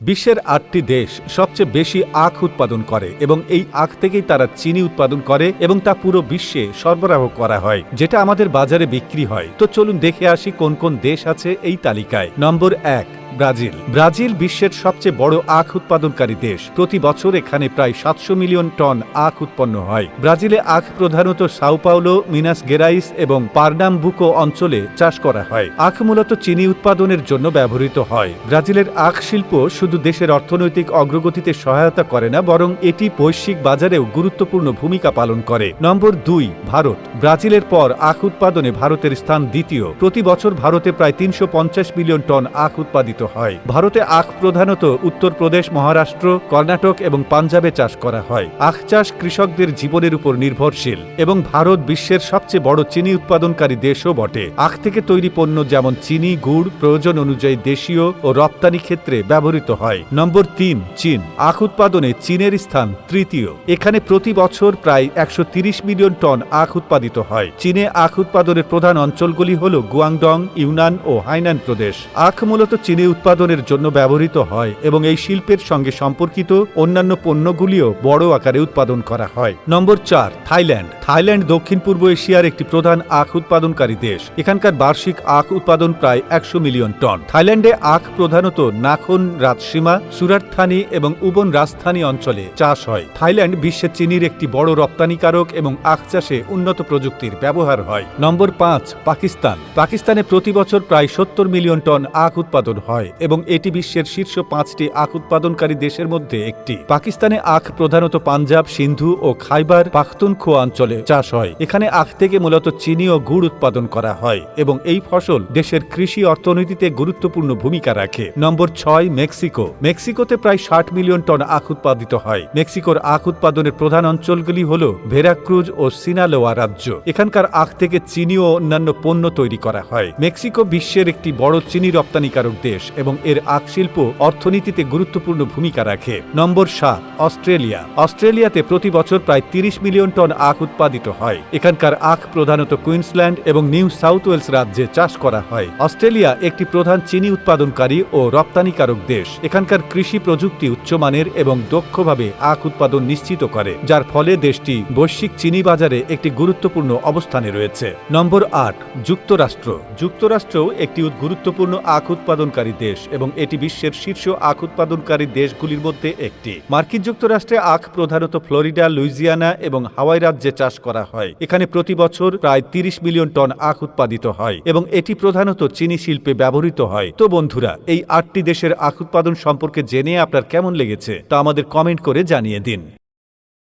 বিশ্বের আটটি দেশ সবচেয়ে বেশি আখ উৎপাদন করে এবং এই আখ থেকেই তারা চিনি উৎপাদন করে এবং তা পুরো বিশ্বে সরবরাহ করা হয়, যেটা আমাদের বাজারে বিক্রি হয়। তো চলুন দেখে আসি কোন কোন দেশ আছে এই তালিকায়। নম্বর এক ব্রাজিল। ব্রাজিল বিশ্বের সবচেয়ে বড় আখ উৎপাদনকারী দেশ। প্রতি বছর এখানে প্রায় সাতশো মিলিয়ন টন আখ উৎপন্ন হয়। ব্রাজিলে আখ প্রধানত সাও পাওলো, মিনাস গেরাইস এবং পার্নামবুকো অঞ্চলে চাষ করা হয়। আখ মূলত চিনি উৎপাদনের জন্য ব্যবহৃত হয়। ব্রাজিলের আখ শিল্প শুধু দেশের অর্থনৈতিক অগ্রগতিতে সহায়তা করে না, বরং এটি বৈশ্বিক বাজারেও গুরুত্বপূর্ণ ভূমিকা পালন করে। নম্বর দুই, ভারত। ব্রাজিলের পর আখ উৎপাদনে ভারতের স্থান দ্বিতীয়। প্রতি বছর ভারতে প্রায় তিনশো পঞ্চাশ মিলিয়ন টন আখ উৎপাদিত হয়। ভারতে আখ প্রধানত উত্তরপ্রদেশ মহারাষ্ট্র, কর্ণাটক এবং পাঞ্জাবে চাষ করা হয়। আখ চাষ কৃষকদের জীবনের উপর নির্ভরশীল এবং ভারত বিশ্বের সবচেয়ে বড় চিনি উৎপাদনকারী দেশও বটে। আখ থেকে তৈরি পণ্য যেমন চিনি, গুড়, প্রয়োজন অনুযায়ী দেশীয় ও রপ্তানি ক্ষেত্রে ব্যবহৃত হয়। নম্বর তিন, চীন। আখ উৎপাদনে চীনের স্থান তৃতীয়। এখানে প্রতি বছর প্রায় একশো মিলিয়ন টন আখ উৎপাদিত হয়। চীনে আখ উৎপাদনের প্রধান অঞ্চলগুলি হল গুয়াংডং, ইউনান ও হাইনান প্রদেশ। আখ মূলত চীনে উৎপাদনের জন্য ব্যবহৃত হয় এবং এই শিল্পের সঙ্গে সম্পর্কিত অন্যান্য পণ্যগুলিও বড় আকারে উৎপাদন করা হয়। নম্বর চার, থাইল্যান্ড। থাইল্যান্ড দক্ষিণ পূর্ব এশিয়ার একটি প্রধান আখ উৎপাদনকারী দেশ। এখানকার বার্ষিক আখ উৎপাদন প্রায় একশো মিলিয়ন টন। থাইল্যান্ডে আখ প্রধানত নাখন, রাজসীমা, সুরাটথানি এবং উবন রাজধানী অঞ্চলে চাষ হয়। থাইল্যান্ড বিশ্বে চিনির একটি বড় রপ্তানিকারক এবং আখ চাষে উন্নত প্রযুক্তির ব্যবহার হয়। নম্বর পাঁচ, পাকিস্তান। পাকিস্তানে প্রতি বছর প্রায় সত্তর মিলিয়ন টন আখ উৎপাদন হয় এবং এটি বিশ্বের শীর্ষ পাঁচটি আখ উৎপাদনকারী দেশের মধ্যে একটি। পাকিস্তানে আখ প্রধানত পাঞ্জাব, সিন্ধু ও খাইবার পাখতুনখোয়া অঞ্চলে চাষ হয়। এখানে আখ থেকে মূলত চিনি ও গুড় উৎপাদন করা হয় এবং এই ফসল দেশের কৃষি অর্থনীতিতে গুরুত্বপূর্ণ ভূমিকা রাখে। নম্বর ছয়, মেক্সিকো। মেক্সিকোতে প্রায় ষাট মিলিয়ন টন আখ উৎপাদিত হয়। মেক্সিকোর আখ উৎপাদনের প্রধান অঞ্চলগুলি হল ভেরাক্রুজ ও সিনালোয়া রাজ্য। এখানকার আখ থেকে চিনি ও অন্যান্য পণ্য তৈরি করা হয়। মেক্সিকো বিশ্বের একটি বড় চিনি রপ্তানিকারক দেশ। এবং এর আখ শিল্প অর্থনীতিতে গুরুত্বপূর্ণ ভূমিকা রাখে। নম্বর সাত, অস্ট্রেলিয়া। অস্ট্রেলিয়াতে প্রতি বছর প্রায় তিরিশ মিলিয়ন টন আখ উৎপাদিত হয়। এখানকার আখ প্রধানত কুইন্সল্যান্ড এবং নিউ সাউথ ওয়েলস রাজ্যে চাষ করা হয়। অস্ট্রেলিয়া একটি প্রধান চিনি উৎপাদনকারী ও রপ্তানিকারক দেশ। এখানকার কৃষি প্রযুক্তি উচ্চমানের এবং দক্ষভাবে আখ উৎপাদন নিশ্চিত করে, যার ফলে দেশটি বৈশ্বিক চিনি বাজারে একটি গুরুত্বপূর্ণ অবস্থানে রয়েছে। নম্বর আট, যুক্তরাষ্ট্র। যুক্তরাষ্ট্রও একটি গুরুত্বপূর্ণ আখ উৎপাদনকারী দেশ এবং এটি বিশ্বের শীর্ষ আখ উৎপাদনকারী দেশগুলির মধ্যে একটি। মার্কিন যুক্তরাষ্ট্রে আখ প্রধানত ফ্লোরিডা, লুইজিয়ানা এবং হাওয়াই রাজ্যে চাষ করা হয়। এখানে প্রতি বছর প্রায় তিরিশ মিলিয়ন টন আখ উৎপাদিত হয় এবং এটি প্রধানত চিনি শিল্পে ব্যবহৃত হয়। তো বন্ধুরা, এই আটটি দেশের আখ উৎপাদন সম্পর্কে জেনে আপনার কেমন লেগেছে তা আমাদের কমেন্ট করে জানিয়ে দিন।